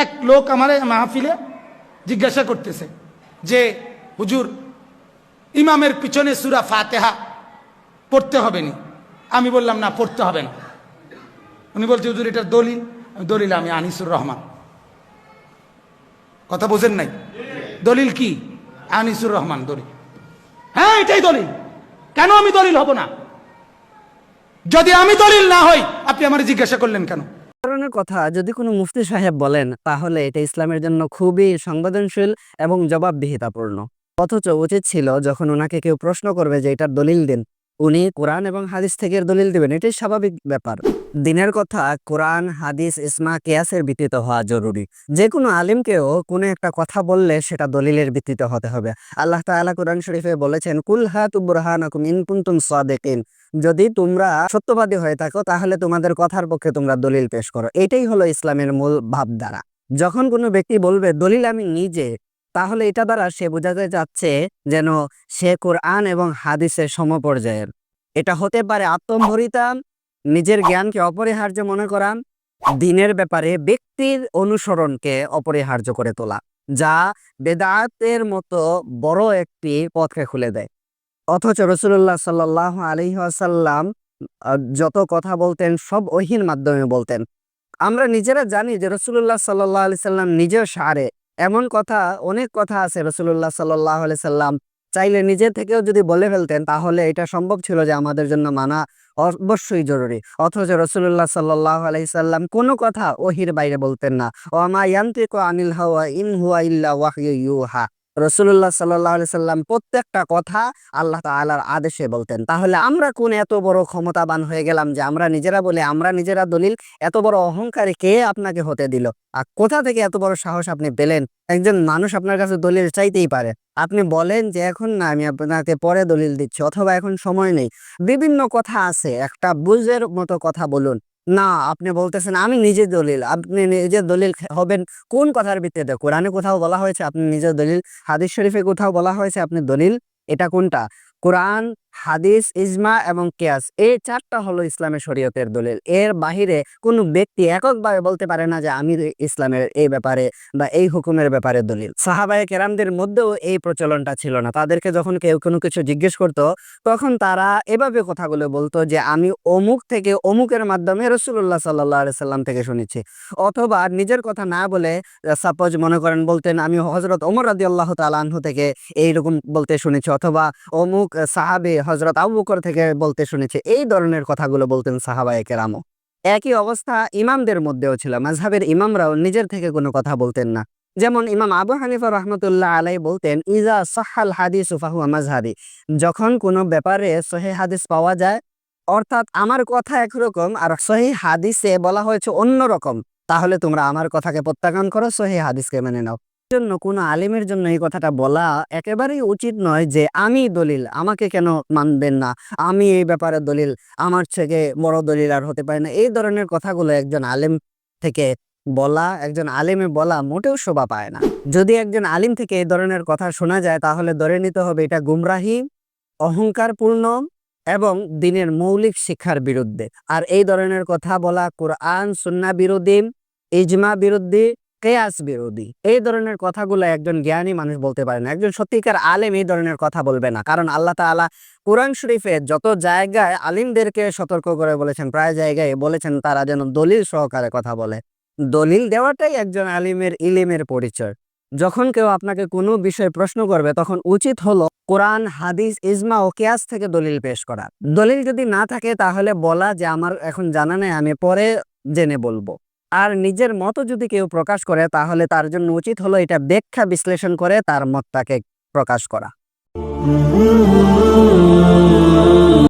এক লোক আমার মাহফিলে জিজ্ঞাসা করতেছে যে, হুজুর, ইমামের পিছনে সুরা ফাতেহা পড়তে হবে নি? আমি বললাম, না, পড়তে হবে না। উনি বলছে, হুজুর, এটার দলিল? দলিল, আমি আনিসুর রহমান। কথা বোঝেন নাই? দলিল কি? আনিসুর রহমান দলিল। হ্যাঁ এটাই দলিল। কেন আমি দলিল হব না? যদি আমি দলিল না হই, আপনি আমার জিজ্ঞাসা করলেন কেন? ধরনের কথা যদি কোনো মুফতি সাহেব বলেন, তাহলে এটা ইসলামের জন্য খুবই সংবেদনশীল এবং জবাবদিহিতাপূর্ণ অথচ উচিত ছিল যখন ওনাকে কেউ প্রশ্ন করবে যে এটার দলিল দিন উনি কোরআন এবং হাদিস থেকে দলিল দিবেন, এটাই স্বাভাবিক ব্যাপার। দিনের কথা কোরআন, হাদিস, ইসমা, কেয়াসের ভিত্তিতে হওয়া জরুরি। যে কোনো আলিমকেও কোনো একটা কথা বললে সেটা দলিলের ভিত্তিতে হতে হবে। আল্লাহ তাআলা কোরআন শরীফে বলেছেন, কুল হাতু বুরহানাকুম ইন কুনতুম সাদিকিন। যদি তোমরা সত্যবাদী হয়ে থাকো, তাহলে তোমাদের কথার পক্ষে তোমরা দলিল পেশ করো। এটাই হলো ইসলামের মূল ভাবধারা। যখন কোনো ব্যক্তি বলবে, দলিল আমি নিজে তাহলে এটা দ্বারা সে বোঝাতে যাচ্ছে যেন সে কোরআন এবং হাদিসের সমপর্যায়ের। এটা হতে পারে আত্মম্ভরিতা নিজের জ্ঞানকে অপরিহার্য মনে করা, দিনের ব্যাপারে ব্যক্তির অনুসরণকে অপরিহার্য করে তোলা, যা বেদাতের মতো বড় একটি পথকে খুলে দেয়। অথচ রসুল্লাহ সাল্লাহ আলী আসাল্লাম যত কথা বলতেন, সব ওহির মাধ্যমে বলতেন। আমরা নিজেরা জানি যে রসুল্লাহ সাল্লাহ আলি সাল্লাম নিজের সারে এমন কথা, অনেক কথা আছে রসুল্লাহ সাল্লাহ আলি সাল্লাম। চাইলে নিজে থেকেও যদি বলে ফেলতেন, তাহলে এটা সম্ভব ছিল যে আমাদের জন্য মানা অবশ্যই জরুরি। অথচ রসুল্লাহ সাল্লাহ আলাইসাল্লাম কোনো কথা ওহির বাইরে বলতেন না। ও আমা ইয়ান্ত্রিক আনিল হাওয়া ইন হুয়া ইল্লা ইউহা। রসুল্লাহ সাল্লাহ আলি সাল্লাম প্রত্যেকটা কথা আল্লাহ তালার আদেশে বলতেন। তাহলে আমরা কোন এত বড় ক্ষমতাবান হয়ে গেলাম যে আমরা নিজেরা বলে, আমরা নিজেরা দলিল, এত বড় অহংকারী কে আপনাকে হতে দিল? আর কোথা থেকে এত বড় সাহস আপনি পেলেন? একজন মানুষ আপনার কাছে দলিল চাইতেই পারে। আপনি বলেন যে এখন না, আমি আপনাকে পরে দলিল দিচ্ছি, অথবা এখন সময় নেই। বিভিন্ন কথা আছে, একটা বুঝের মতো কথা বলুন। না, আপনি বলতেছেন আমি নিজে দলিল। আপনি নিজের দলিল হবেন কোন কথার ভিত্তিতে? কোরআনে কোথাও বলা হয়েছে আপনি নিজের দলিল, হাদিস শরীফে কোথাও বলা হয়েছে আপনি দলিল, এটা কোনটা? কোরআন হাদিস, ইজমা এবং কেয়াস। এই চারটা হলো ইসলামের শরীয়তের দলিল। এর বাহিরে কোনো ব্যক্তি এককভাবে বলতে পারে না যে আমি ইসলামের এই ব্যাপারে বা এই হুকুমের ব্যাপারে দলিল। সাহাবায়ে কেরামদের মধ্যেও এই প্রচলনটা ছিল না। তাদেরকে যখন কেউ কোনো কিছু জিজ্ঞেস করতো, তখন তারা এভাবে কথাগুলো বলতো যে, আমি অমুক থেকে অমুকের মাধ্যমে রসুল্লাহ সাল্লাহ সাল্লাম থেকে শুনেছি। অথবা নিজের কথা না বলে সাপোজ মনে করেন বলতেন, আমি হজরত ওমর রাদি আল্লাহ তালাহু থেকে এইরকম বলতে শুনেছি। অথবা, অমুক সাহাবে হজরত আবু বকর থেকে বলতে শুনেছি, এই ধরনের কথাগুলো বলতেন সাহাবায়ে কেরামও। একই অবস্থা ইমামদের মধ্যেও ছিল মাঝহাবের ইমামরাও নিজের থেকে কোনো কথা বলতেন না। যেমন ইমাম আবু হানিফা রহমতুল্লাহ আলাই বলতেন ইজা সাহাল হাদিস উফাহু মাঝহাবি যখন কোনো ব্যাপারে সহি হাদিস পাওয়া যায়, অর্থাৎ আমার কথা একরকম আর সহি হাদিসে বলা হয়েছে অন্য রকম তাহলে তোমরা আমার কথাকে প্রত্যাখ্যান করো সহি হাদিসকে মেনে নাও। জন্য, কোনো আলিমের জন্য এই কথাটা বলা একেবারেই উচিত নয় যে, আমি দলিল, আমাকে কেন মানবেন না? আমি এই ব্যাপারে দলিল, আমার থেকে বড় দলিল আর হতে পারে না। এই ধরনের কথাগুলো একজন আলেম থেকে বলা, একজন আলেমে বলা মোটেও শোভা পায় না। যদি একজন আলিম থেকে এই ধরনের কথা শোনা যায়, তাহলে ধরে নিতে হবে এটা গুমরাহি, অহংকারপূর্ণ এবং দিনের মৌলিক শিক্ষার বিরুদ্ধে। আর এই ধরনের কথা বলা, কোরআন, সুন্না বিরোধী, ইজমা বিরোধী কেয়াস বিরোধী। এই ধরনের কথাগুলো একজন জ্ঞানী মানুষ বলতে পারে না। একজন সত্যিকার আলেম এই ধরনের কথা বলবে না। কারণ আল্লাহ তাআলা কোরআন শরীফে যত জায়গায় আলিমদেরকে সতর্ক করে বলেছেন, প্রায় জায়গায় বলেছেন, তারা যেন দলিল সহকারে কথা বলে। দলিল দেওয়াটাই একজন আলিমের ইলিমের পরিচয়। যখন কেউ আপনাকে কোনো বিষয়ে প্রশ্ন করবে, তখন উচিত হলো কোরআন, হাদিস, ইজমা ও কেয়াস থেকে দলিল পেশ করা। দলিল যদি না থাকে, তাহলে বলা যে, আমার এখন জানা নেই, আমি পরে জেনে বলব। আর নিজের মতো যদি কেউ প্রকাশ করে, তাহলে তার জন্য উচিত হলো এটা ব্যাখ্যা বিশ্লেষণ করে তার মতটাকে প্রকাশ করা।